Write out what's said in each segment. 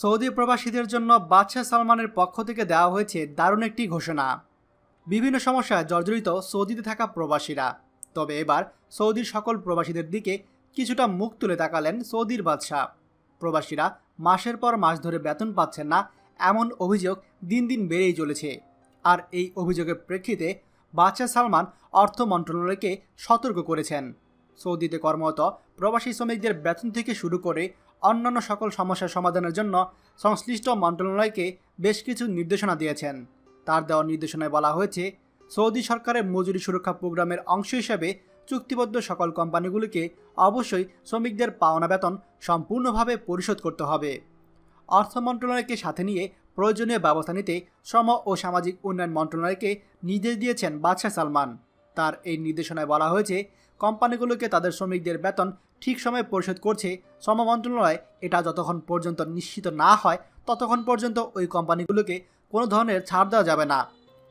Saudi প্রবাসীদের জন্য বাদশাহ সালমানের পক্ষ থেকে দেওয়া হয়েছে দারুণ একটি ঘোষণা। বিভিন্ন সমস্যায় জর্জরিত সৌদিতে থাকা প্রবাসীরা। তবে এবার সৌদির সকল প্রবাসীদের দিকে কিছুটা মুখ তুলে তাকালেন সৌদির বাদশাহ। প্রবাসীরা মাসের পর মাস ধরে বেতন পাচ্ছেন না, এমন অভিযোগ দিন দিন বেড়েই চলেছে। আর এই অভিযোগের প্রেক্ষিতে বাদশাহ সালমান অর্থ মন্ত্রণালয়কে সতর্ক করেছেন। সৌদিতে কর্মরত প্রবাসী শ্রমিকদের বেতন থেকে শুরু করে অন্যান্য সকল সমস্যার সমাধানের জন্য সংশ্লিষ্ট মন্ত্রণালয়কে বেশ কিছু নির্দেশনা দিয়েছেন। তার দেওয়া নির্দেশনায় বলা হয়েছে, সৌদি সরকারের মজুরি সুরক্ষা প্রোগ্রামের অংশ হিসেবে চুক্তিবদ্ধ সকল কোম্পানিগুলিকে অবশ্যই শ্রমিকদের পাওনা বেতন সম্পূর্ণভাবে পরিশোধ করতে হবে। অর্থ মন্ত্রণালয়কে সাথে নিয়ে প্রয়োজনীয় ব্যবস্থা নিতে শ্রম ও সামাজিক উন্নয়ন মন্ত্রণালয়কে নির্দেশ দিয়েছেন বাদশাহ সালমান। তার এই নির্দেশনায় বলা হয়েছে কোম্পানিগুলোকে তাদের শ্রমিকদের বেতন ঠিক সময়ে পরিশোধ করছে। শ্রম মন্ত্রণালয় এটা যতক্ষণ পর্যন্ত নিশ্চিত না হয়, ততক্ষণ পর্যন্ত ওই কোম্পানিগুলোকে কোনো ধরনের ছাড় দেওয়া যাবে না।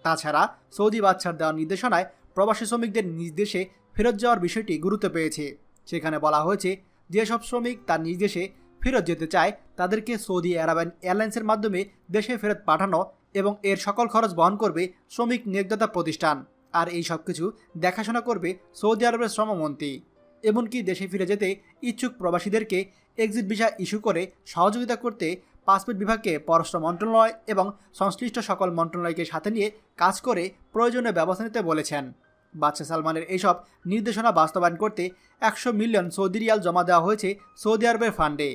তাছাড়া সৌদি বাদশার দেওয়া নির্দেশনায় প্রবাসী শ্রমিকদের নিজ দেশে ফেরত যাওয়ার বিষয়টি গুরুত্ব পেয়েছে। সেখানে বলা হয়েছে, যেসব শ্রমিক তার নিজ দেশে ফেরত যেতে চায়, তাদেরকে সৌদি আরবান এয়ারলাইন্সের মাধ্যমে দেশে ফেরত পাঠানো এবং এর সকল খরচ বহন করবে শ্রমিক নিয়োগদাতা প্রতিষ্ঠান। আর এই সব কিছু দেখাশোনা করবে সৌদি আরবের শ্রমমন্ত্রী। এমনকি দেশে ফিরে যেতে ইচ্ছুক প্রবাসীদেরকে এক্সিট ভিসা ইস্যু করে সহযোগিতা করতে পাসপোর্ট বিভাগকে পররাষ্ট্র মন্ত্রণালয় এবং সংশ্লিষ্ট সকল মন্ত্রণালয়কে সাথে নিয়ে কাজ করে প্রয়োজনীয় ব্যবস্থা নিতে বলেছেন। বাদশাহ সালমানের এইসব নির্দেশনা বাস্তবায়ন করতে একশো মিলিয়ন সৌদি রিয়াল জমা দেওয়া হয়েছে সৌদি আরবের ফান্ডে।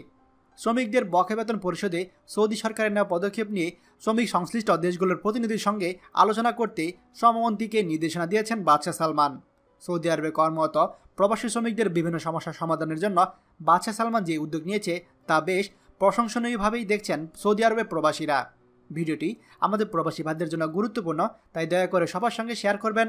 শ্রমিকদের বকে বেতন পরিষদে সৌদি সরকারের নেওয়া পদক্ষেপ নিয়ে শ্রমিক সংশ্লিষ্ট দেশগুলোর প্রতিনিধির সঙ্গে আলোচনা করতে শ্রমমন্ত্রীকে নির্দেশনা দিয়েছেন বাদশাহ সালমান। সৌদি আরবে কর্মরত প্রবাসী শ্রমিকদের বিভিন্ন সমস্যার সমাধানের জন্য বাদশাহ সালমান যে উদ্যোগ নিয়েছে তা বেশ প্রশংসনীয়ভাবেই দেখছেন সৌদি আরবের প্রবাসীরা। ভিডিওটি আমাদের প্রবাসী ভাইদের জন্য গুরুত্বপূর্ণ, তাই দয়া করে সবার সঙ্গে শেয়ার করবেন।